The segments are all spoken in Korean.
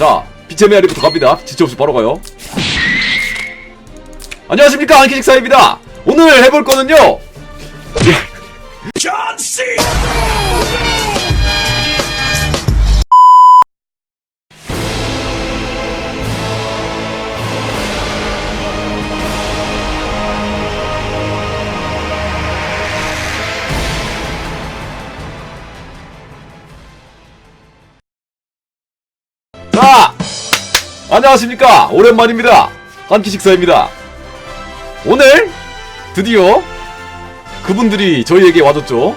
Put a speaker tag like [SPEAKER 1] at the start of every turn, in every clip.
[SPEAKER 1] 자, 빛의 메아리부터 갑니다. 지체 없이 바로 가요. 안녕하십니까 안키식사입니다. 오늘 해볼 거는요. 자, 안녕하십니까 오랜만입니다. 한키식사입니다. 오늘 드디어 그분들이 저희에게 와줬죠.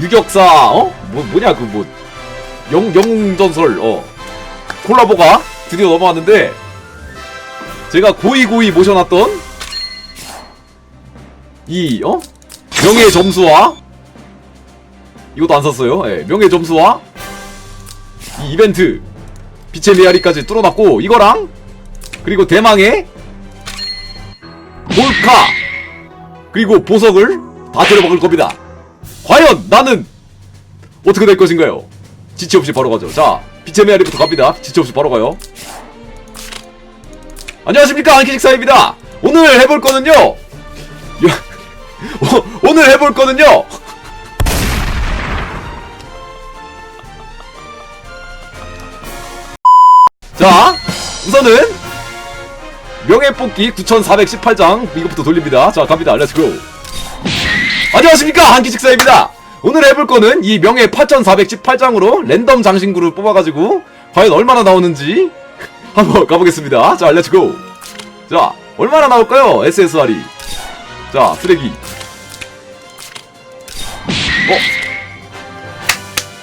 [SPEAKER 1] 유격사 어? 뭐 뭐냐 그 뭐 영영전설 어 콜라보가 드디어 넘어왔는데 제가 고이 고이 모셔놨던 이 어? 명예 점수와 이것도 안 샀어요. 예, 명예 점수와 이 이벤트 빛의 메아리까지 뚫어놨고 이거랑 그리고 대망의 몰카 그리고 보석을 다 들어먹을 겁니다. 과연 나는 어떻게 될 것인가요? 지체 없이 바로 가죠. 자, 빛의 메아리부터 갑니다. 지체 없이 바로 가요. 안녕하십니까 안키식사입니다. 오늘 해볼 거는요. 오- 오늘 해볼 거는요. 자, 우선은 명예 뽑기 9418장 이것부터 돌립니다. 자, 갑니다. 렛츠고. 안녕하십니까 한기식사입니다. 오늘 해볼 거는 이 명예 8418장으로 랜덤 장신구를 뽑아가지고 과연 얼마나 나오는지 한번 가보겠습니다. 자, 렛츠고. 자, 얼마나 나올까요? SSR이. 자, 쓰레기. 어?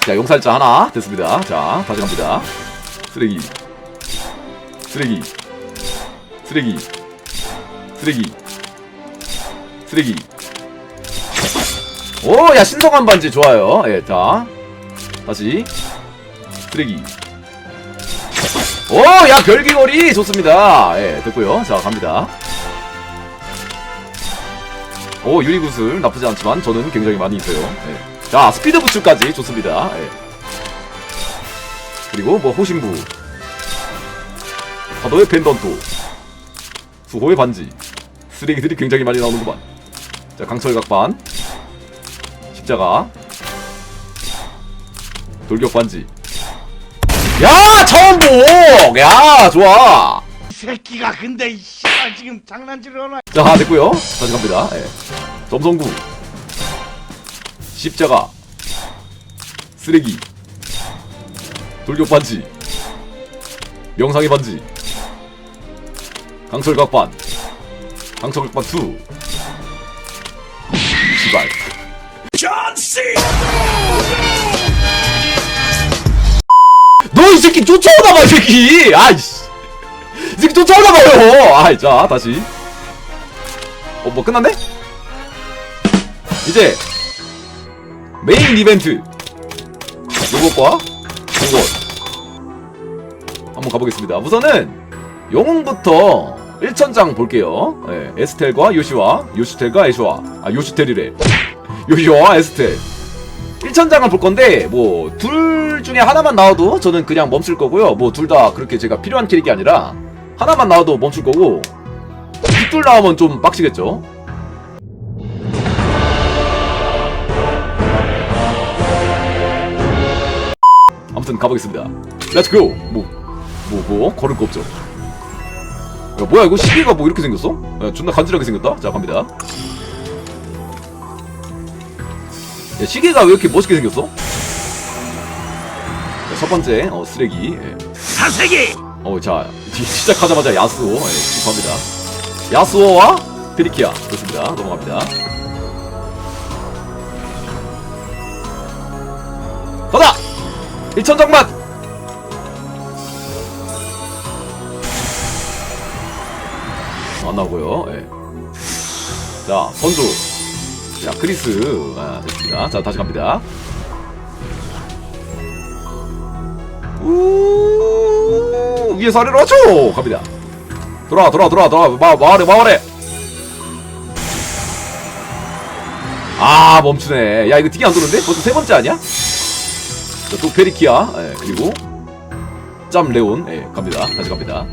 [SPEAKER 1] 자, 용살자 하나 됐습니다. 자, 다시 갑니다. 쓰레기. 쓰레기. 쓰레기. 쓰레기. 쓰레기. 오 야 신성한 반지 좋아요. 예자 다시. 쓰레기. 오야 별귀걸이 좋습니다. 예 됐고요. 자 갑니다. 오 유리구슬 나쁘지 않지만 저는 굉장히 많이 있어요. 예. 자 스피드 부츠까지 좋습니다. 예. 그리고 뭐 호신부 파도의 펜던트 수호의 반지. 쓰레기들이 굉장히 많이 나오는구만. 자 강철각반. 십자가. 돌격 반지. 야 처음복! 야 좋아.
[SPEAKER 2] 이 새끼가 근데 이 씨발 지금 장난질을 하나.
[SPEAKER 1] 자 됐고요. 다시 갑니다. 예. 점성구. 십자가. 쓰레기. 돌격 반지. 명상의 반지 강철각반. 강철각반 2 시발. 너이 새끼 쫓아오나봐 이 새끼! 아이씨. 이 새끼 쫓아오나봐요. 아이 자 다시. 어 뭐 끝났네? 이제 메인 이벤트. 요것과 요것 한번 가보겠습니다. 우선은 영웅부터 1천장 볼게요. 예, 에스텔과 요시와 요시텔과 에쇼와 아 요시텔이래. 요시와 에스텔. 1천장을 볼 건데 뭐 둘 중에 하나만 나와도 저는 그냥 멈출 거고요. 뭐 둘 다 그렇게 제가 필요한 캐릭이 아니라 하나만 나와도 멈출 거고 뒷둘 나오면 좀 빡치겠죠? 아무튼 가보겠습니다. 렛츠고 뭐 뭐, 뭐, 걸을 거 없죠. 야, 뭐야, 이거 시계가 뭐 이렇게 생겼어? 야, 존나 간지나게 생겼다? 자, 갑니다. 야, 시계가 왜 이렇게 멋있게 생겼어? 자, 첫 번째, 어, 쓰레기. 예.
[SPEAKER 2] 사세기
[SPEAKER 1] 어, 자, 시- 시작하자마자 야스오. 예, 축하합니다. 야스오와 드리키아. 좋습니다. 넘어갑니다. 가자! 1천장만! 안 나오고요. 예. 자, 선조. 자, 크리스. 아, 됐습니다. 자, 다시 갑니다. 우 위에서 아래로 하죠 갑니다 돌아 돌아 돌아 돌아 마, 마을에 마을에 아 멈추네 야 이거 되게 안 도는데? 벌써 세 번째 아니야? 자, 또 페리키아 예, 그리고 짭 레온 예 갑니다 다시 갑니다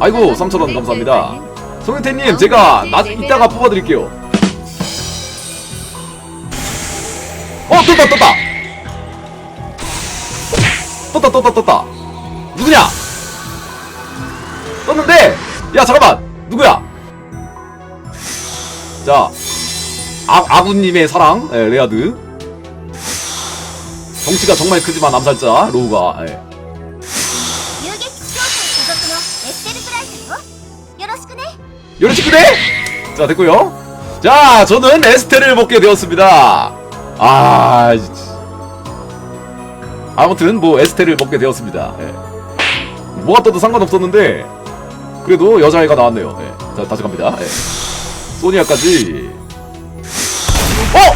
[SPEAKER 1] 아이고, 3,000원 감사합니다. 송혜태님 제가 나 이따가 뽑아드릴게요. 어 떴다 떴다. 떴다 떴다 떴다. 누구냐? 떴는데? 야 잠깐만. 누구야? 자 아, 아구님의 사랑 예, 레아드. 덩치가 정말 크지만 암살자 로우가 예.
[SPEAKER 3] 이런
[SPEAKER 1] 식으로 자 됐고요. 자 저는 에스테를 먹게 되었습니다. 아 아무튼 뭐 에스테를 먹게 되었습니다. 예. 뭐가 떠도 상관없었는데 그래도 여자아이가 나왔네요. 예. 자 다시 갑니다. 예. 소니아까지. 어!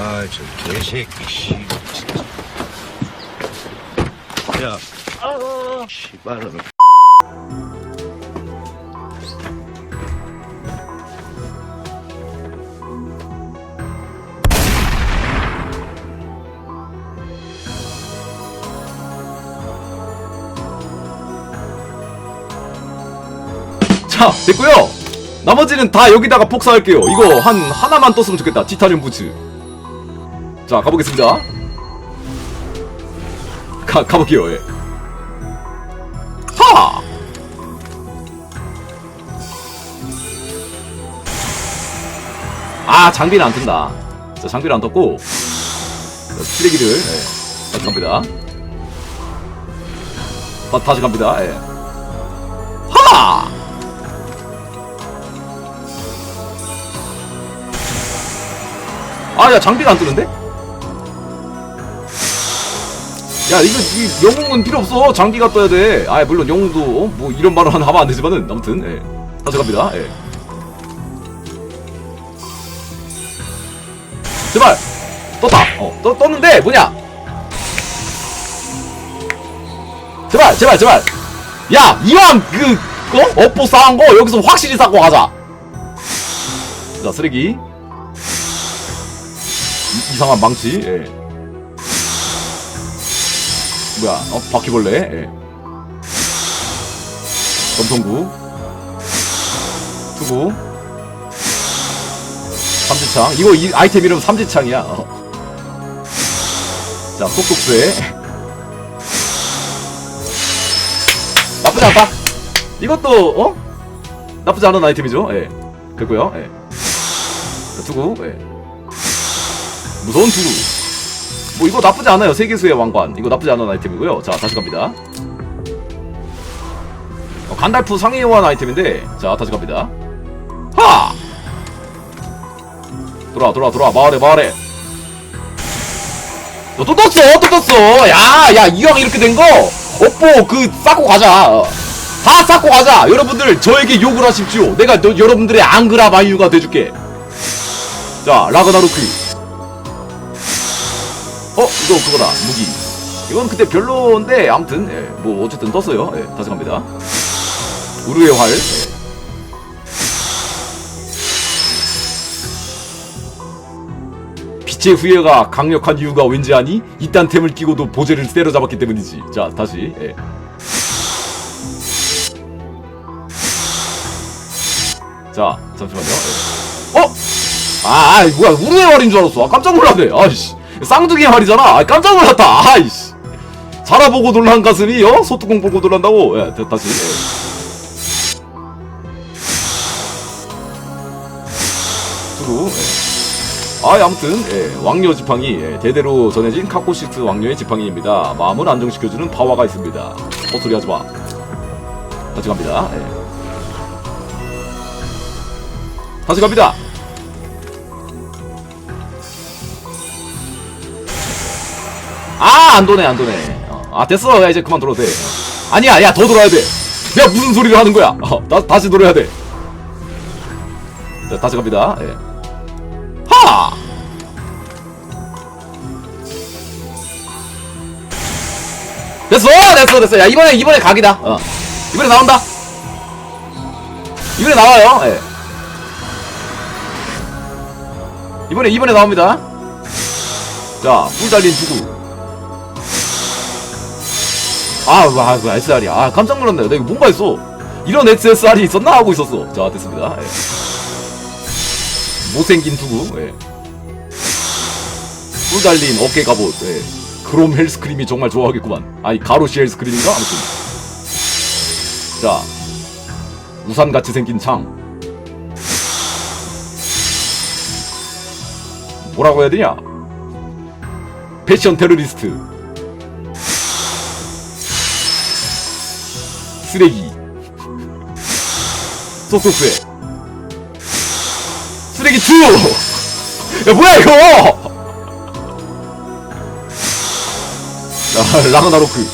[SPEAKER 2] 아저 개새끼 씨. 야, 아, 씨발로.
[SPEAKER 1] 자 됐고요. 나머지는 다 여기다가 폭사할게요. 이거 한 하나만 떴으면 좋겠다. 티타늄 부츠. 자 가보겠습니다 가, 가볼게요 예. 하! 아 장비는 안 뜬다 자 장비를 안 떴고 자, 쓰레기를 예. 다시 갑니다 다, 다시 갑니다 예. 하! 아, 야, 장비가 안 뜨는데? 야, 이거, 이 영웅은 필요 없어. 장비가 떠야 돼. 아, 물론 영웅도, 어? 뭐, 이런 말을 하면 안 되지만은, 아무튼, 예. 다시 갑니다, 예. 제발! 떴다! 어, 떠, 떴는데, 뭐냐? 제발, 제발, 제발! 야, 이왕, 그, 어? 업보 싸한 거, 여기서 확실히 쌓고 가자! 자, 쓰레기. 이, 이상한 망치. 예. 뭐야? 어 바퀴벌레. 예. 검통구. 투구. 삼지창. 이거 이 아이템 이름 삼지창이야. 어. 자, 쏙쏙쇠. 나쁘지 않다. 이것도 어? 나쁘지 않은 아이템이죠. 예. 됐고요. 예. 자, 투구. 예. 무서운 두루 뭐 이거 나쁘지 않아요. 세계수의 왕관. 이거 나쁘지 않은 아이템이고요. 자 다시 갑니다. 어, 간달프 상위 호환 아이템인데 자 다시 갑니다. 하! 돌아 돌아 돌아 마을에 마을에. 너 또 떴어 야야 이왕 이렇게 된거? 업보 그 쌓고 가자. 어. 다 쌓고 가자. 여러분들 저에게 욕을 하십시오. 내가 너, 여러분들의 앙그라 마유가 돼줄게. 자 라그나로크 어 이거 그거다 무기 이건 그때 별로인데 아무튼 예, 뭐 어쨌든 떴어요 예, 다시 갑니다 우르의 활 예. 빛의 후예가 강력한 이유가 왠지 아니? 이딴 템을 끼고도 보제를 때려잡았기 때문이지 자 다시 예. 자 잠시만요 예. 어? 아, 아 뭐야 우르의 활인 줄 알았어 아, 깜짝 놀랐네 아이씨 쌍둥이의 활이잖아. 아, 깜짝 놀랐다. 아이씨. 자라보고 놀란 가슴이 어? 소뚜껑 보고 놀란다고? 예 됐- 다시 예. 두루 예. 아 아무튼 예, 왕녀 지팡이 예, 대대로 전해진 카코시스 왕녀의 지팡이입니다. 마음을 안정시켜주는 파워가 있습니다. 헛소리 하지 마. 다시 갑니다. 예. 다시 갑니다 아, 안 도네, 안 도네. 어, 아, 됐어. 야, 이제 그만 돌아도 돼. 어. 아니야, 야, 더 돌아야 돼. 야, 무슨 소리를 하는 거야? 어, 다, 다시 돌아야 돼. 자, 다시 갑니다. 예. 하! 됐어! 됐어, 됐어. 야, 이번에, 이번에 각이다. 어. 이번에 나온다. 이번에 나와요. 예. 이번에 이번에 나옵니다. 자, 뿔 달린 두구. 아, 와, 그 SR이야. 아, 깜짝 놀랐네. 내가 뭔가 했어. 이런 SSR이 있었나 하고 있었어. 자, 됐습니다. 예. 못생긴 두구. 예. 뿔 달린 어깨 갑옷. 예. 크롬 헬스크림이 정말 좋아하겠구만. 아니, 가로시 헬스크림인가? 아무튼. 자, 우산같이 생긴 창. 뭐라고 해야 되냐? 패션 테러리스트. 쓰레기. 속속수에. 쓰레기 투! 야, 뭐야, 이거! 자, 라그나로크.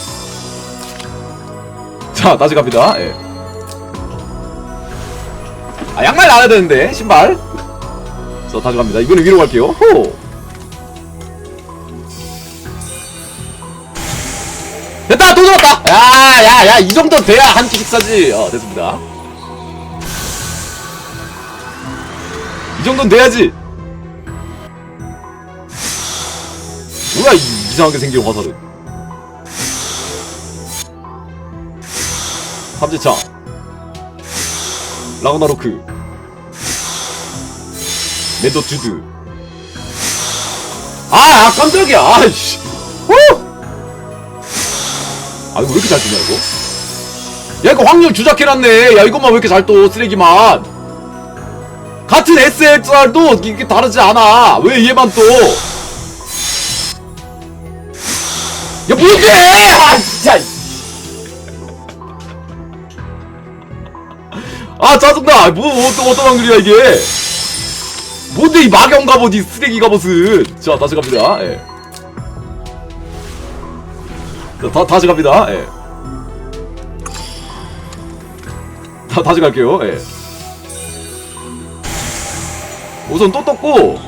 [SPEAKER 1] 자, 다시 갑니다. 예. 아, 양말 나와야 되는데, 신발. 자, 다시 갑니다. 이번엔 위로 갈게요. 호! 야, 야, 야, 이 정도 돼야 한끼 식사지. 어, 됐습니다. 이 정도는 돼야지. 뭐야, 이 이상하게 생긴 화살은. 삼지창. 라그나로크. 메도주드. 아, 아 깜짝이야. 아이씨. 후! 아, 이거 왜 이렇게 잘 뜨냐, 이거? 야, 이거 확률 주작해놨네. 야, 이것만 왜 이렇게 잘 떠, 쓰레기만. 같은 SXR도 이게 다르지 않아. 왜 얘만 또? 야, 뭔데! 아, 진짜. 아, 짜증나. 뭐, 어떤, 어떤 확률이야, 이게. 뭔데, 이 갑옷, 이 쓰레기 갑옷은. 자, 다시 갑니다. 예. 자, 다, 다시 갑니다. 예. 다, 다시 갈게요. 예. 우선 또 떴고.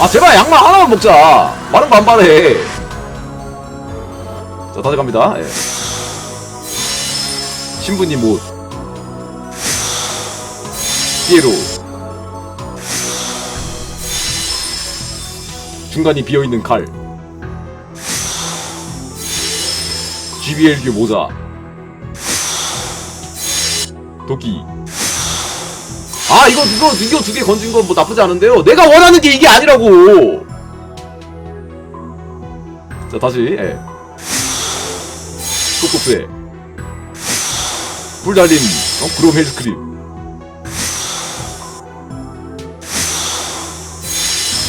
[SPEAKER 1] 아, 제발 양말 하나만 먹자. 안 바래. 자, 다시 갑니다. 예. 신부님 옷. 피에로. 중간이 비어있는 칼. GBLQ 모자. 도끼. 아 이거 이거 이거 두 개 건진 건 뭐 나쁘지 않은데요. 내가 원하는 게 이게 아니라고. 자 다시. 예. 코코프에. 불 달린 어 그럼 헬스크림.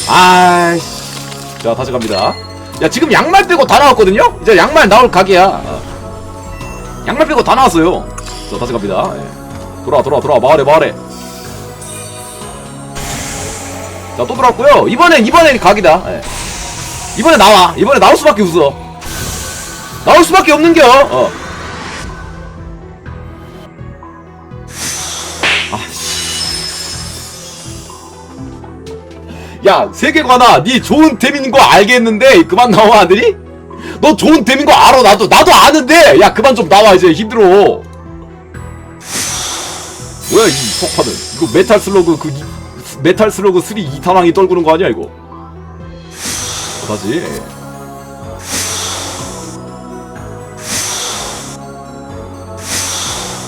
[SPEAKER 1] 아이씨. 자 다시 갑니다. 야 지금 양말 빼고 다 나왔거든요. 이제 양말 나올 각이야. 어. 양말 빼고 다 나왔어요. 자 다시 갑니다. 예. 돌아와 돌아와 돌아와 마을에 마을에. 자 또 돌아왔고요. 이번엔 이번엔 각이다. 예. 이번에 나와. 이번에 나올 수밖에 없어. 나올 수밖에 없는겨. 어. 야 세계관아 니 좋은 템인 거 알겠는데? 그만 나와 아들이? 너 좋은 템인 거 알아 나도. 나도 아는데! 야 그만 좀 나와 이제. 힘들어. 뭐야 이 폭파는 이거 메탈 슬러그 그 이- 메탈 슬러그 3 이타랑이 떨구는 거 아니야 이거? 어, 다시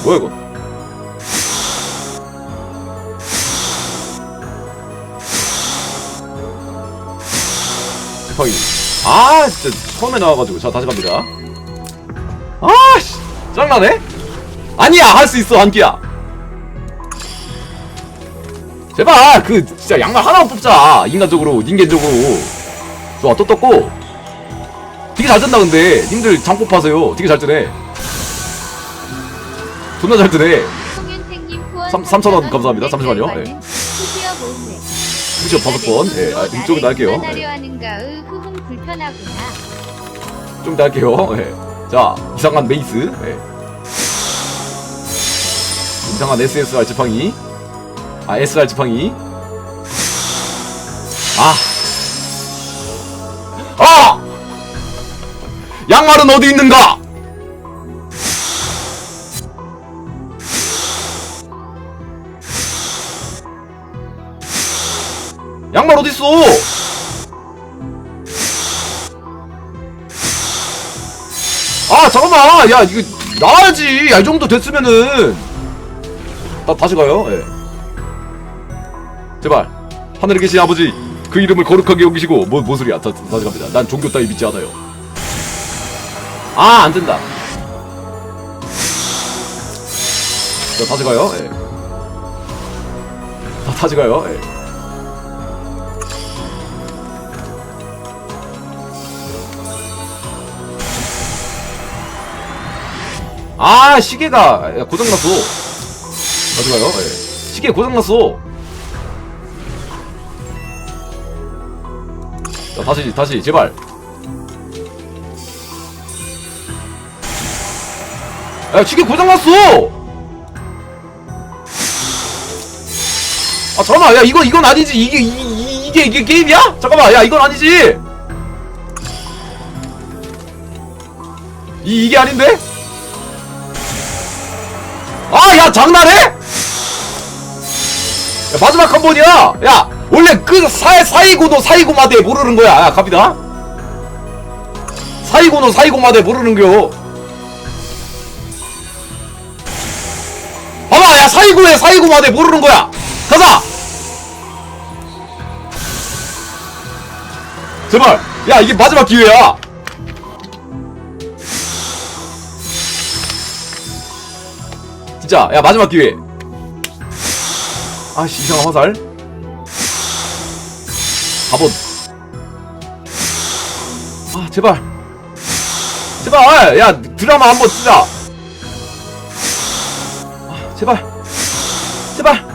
[SPEAKER 1] 뭐야 이거 지팡이. 아 진짜 처음에 나와가지고. 자 다시 갑니다. 아씨. 짱나네? 아니야 할 수 있어 한끼야. 제발 그 진짜 양말 하나만 뽑자. 인간적으로 인간적으로. 좋아 또 떴고. 되게 잘 뜬다 근데. 님들 장 뽑아세요. 되게 잘 뜨네. 존나 잘 뜨네. 삼- 삼천 원 감사합니다. 잠시만요. 예. 푸시업 다섯 번. 예, 아, 이쪽에 날게요. 예. 좀더 할게요. 예. 자, 이상한 메이스. 예. 이상한 SSR 지팡이. 아, SR 지팡이. 아. 아! 양말은 어디 있는가? 어딨어? 아 잠깐만. 야 이거 나야지. 야, 이 정도 됐으면은. 나 다시 가요. 예. 제발. 하늘에 계신 아버지 그 이름을 거룩하게 여기시고 뭐, 뭔 소리야. 다, 다시 갑니다. 난 종교 따위 믿지 않아요. 아 안된다. 자 다시 가요. 예. 다 다시 가요. 예. 아 시계가 야, 고장났어. 다시 가요? 예. 시계 고장났어. 자 다시 다시 제발. 야 시계 고장났어! 아 잠깐만. 야 이거 이건 아니지. 이게 이, 이, 이게 이게 게임이야? 잠깐만. 야 이건 아니지. 이 이게 아닌데? 장난해? 야, 마지막 한 번이야. 야 원래 그 사, 사이고노 사이고마대 모르는 거야. 야 갑니다. 사이고노 사이고마대 모르는겨 봐봐 야 사이고에 사이고마대 모르는 거야. 가자! 제발. 야 이게 마지막 기회야 진짜. 야 마지막 기회. 아씨 이상한 화살. 가본. 아 제발. 제발! 야 드라마 한번 쓰자. 아 제발 제발. 제발